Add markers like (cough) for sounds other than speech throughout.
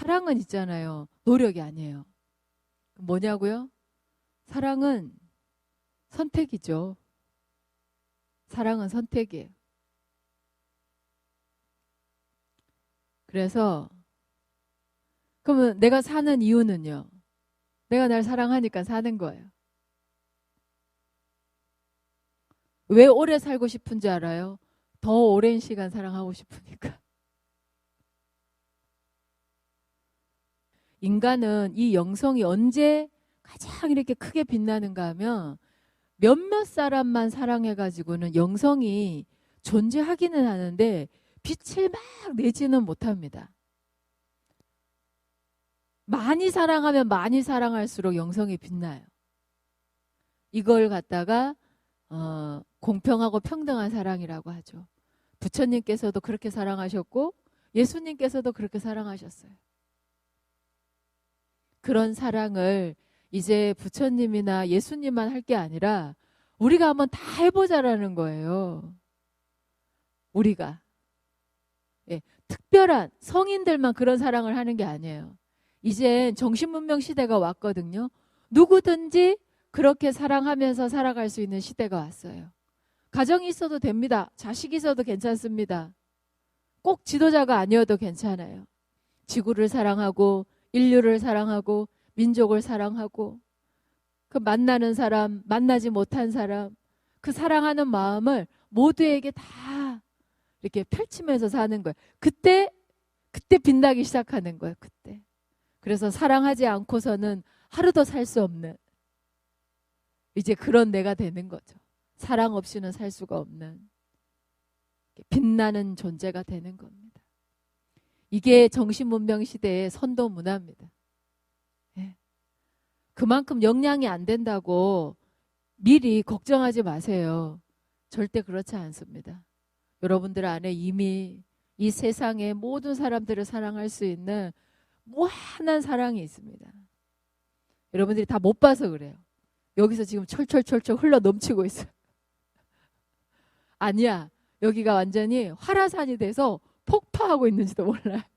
사랑은 있잖아요. 노력이 아니에요. 뭐냐고요? 사랑은 선택이죠. 사랑은 선택이에요. 그래서 그러면 내가 사는 이유는요. 내가 날 사랑하니까 사는 거예요. 왜 오래 살고 싶은지 알아요? 더 오랜 시간 사랑하고 싶으니까. 인간은 이 영성이 언제 가장 이렇게 크게 빛나는가 하면 몇몇 사람만 사랑해가지고는 영성이 존재하기는 하는데 빛을 막 내지는 못합니다. 많이 사랑하면 많이 사랑할수록 영성이 빛나요. 이걸 갖다가 어, 공평하고 평등한 사랑이라고 하죠. 부처님께서도 그렇게 사랑하셨고 예수님께서도 그렇게 사랑하셨어요. 그런 사랑을 이제 부처님이나 예수님만 할 게 아니라 우리가 한번 다 해보자라는 거예요. 우리가. 예, 특별한 성인들만 그런 사랑을 하는 게 아니에요. 이젠 정신문명 시대가 왔거든요. 누구든지 그렇게 사랑하면서 살아갈 수 있는 시대가 왔어요. 가정이 있어도 됩니다. 자식이 있어도 괜찮습니다. 꼭 지도자가 아니어도 괜찮아요. 지구를 사랑하고 인류를 사랑하고 민족을 사랑하고 그 만나는 사람, 만나지 못한 사람, 그 사랑하는 마음을 모두에게 다 이렇게 펼치면서 사는 거예요. 그때 그때 빛나기 시작하는 거예요. 그때. 그래서 사랑하지 않고서는 하루도 살 수 없는 이제 그런 내가 되는 거죠. 사랑 없이는 살 수가 없는 빛나는 존재가 되는 겁니다. 이게 정신문명 시대의 선도 문화입니다. 예. 그만큼 영향이 안 된다고 미리 걱정하지 마세요. 절대 그렇지 않습니다. 여러분들 안에 이미 이 세상의 모든 사람들을 사랑할 수 있는 무한한 사랑이 있습니다. 여러분들이 다 못 봐서 그래요. 여기서 지금 철철철철 흘러 넘치고 있어요. (laughs) 아니야. 여기가 완전히 화라산이 돼서 폭파하고 있는지도 몰라요. (laughs)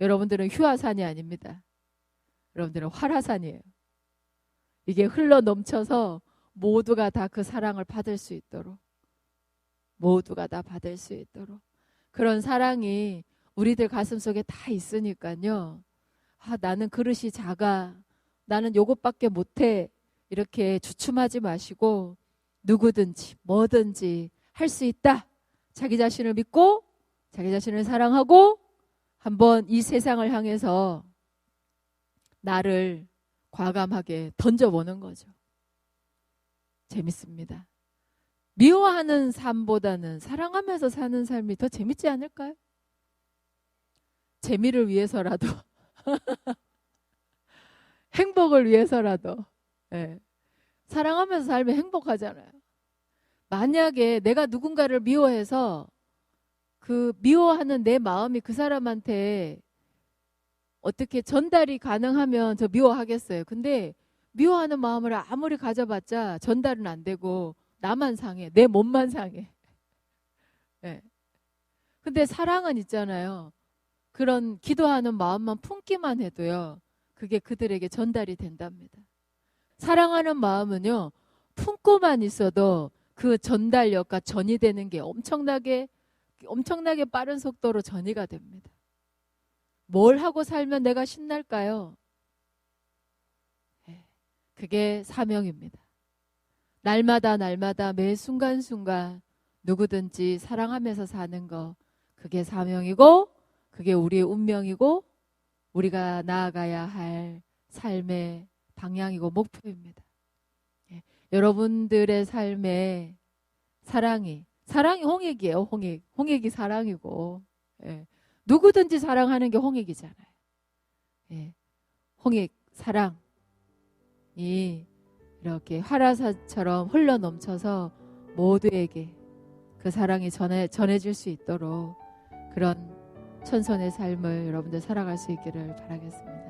여러분들은 휴화산이 아닙니다. 여러분들은 화라산이에요. 이게 흘러 넘쳐서 모두가 다 그 사랑을 받을 수 있도록 모두가 다 받을 수 있도록 그런 사랑이 우리들 가슴 속에 다 있으니까요. 아, 나는 그릇이 작아. 나는 요것밖에 못해. 이렇게 주춤하지 마시고 누구든지 뭐든지 할 수 있다. 자기 자신을 믿고 자기 자신을 사랑하고 한번 이 세상을 향해서 나를 과감하게 던져보는 거죠. 재밌습니다. 미워하는 삶보다는 사랑하면서 사는 삶이 더 재밌지 않을까요? 재미를 위해서라도 (laughs) 행복을 위해서라도 예. 사랑하면서 살면 행복하잖아요. 만약에 내가 누군가를 미워해서 그 미워하는 내 마음이 그 사람한테 어떻게 전달이 가능하면 저 미워하겠어요. 근데 미워하는 마음을 아무리 가져봤자 전달은 안 되고 나만 상해. 내 몸만 상해. 네. (laughs) 근데 사랑은 있잖아요. 그런 기도하는 마음만 품기만 해도요. 그게 그들에게 전달이 된답니다. 사랑하는 마음은요. 품고만 있어도 그 전달력과 전이 되는 게 엄청나게 엄청나게 빠른 속도로 전이가 됩니다. 뭘 하고 살면 내가 신날까요? 네, 그게 사명입니다. 날마다 날마다 매 순간순간 누구든지 사랑하면서 사는 거 그게 사명이고 그게 우리의 운명이고 우리가 나아가야 할 삶의 방향이고 목표입니다. 예, 여러분들의 삶에 사랑이 사랑이 홍익이에요. 홍익 홍익이 사랑이고 예, 누구든지 사랑하는 게 홍익이잖아요. 예, 홍익 사랑이 이렇게 화라사처럼 흘러 넘쳐서 모두에게 그 사랑이 전해 전해질 수 있도록 그런 천선의 삶을 여러분들 살아갈 수 있기를 바라겠습니다.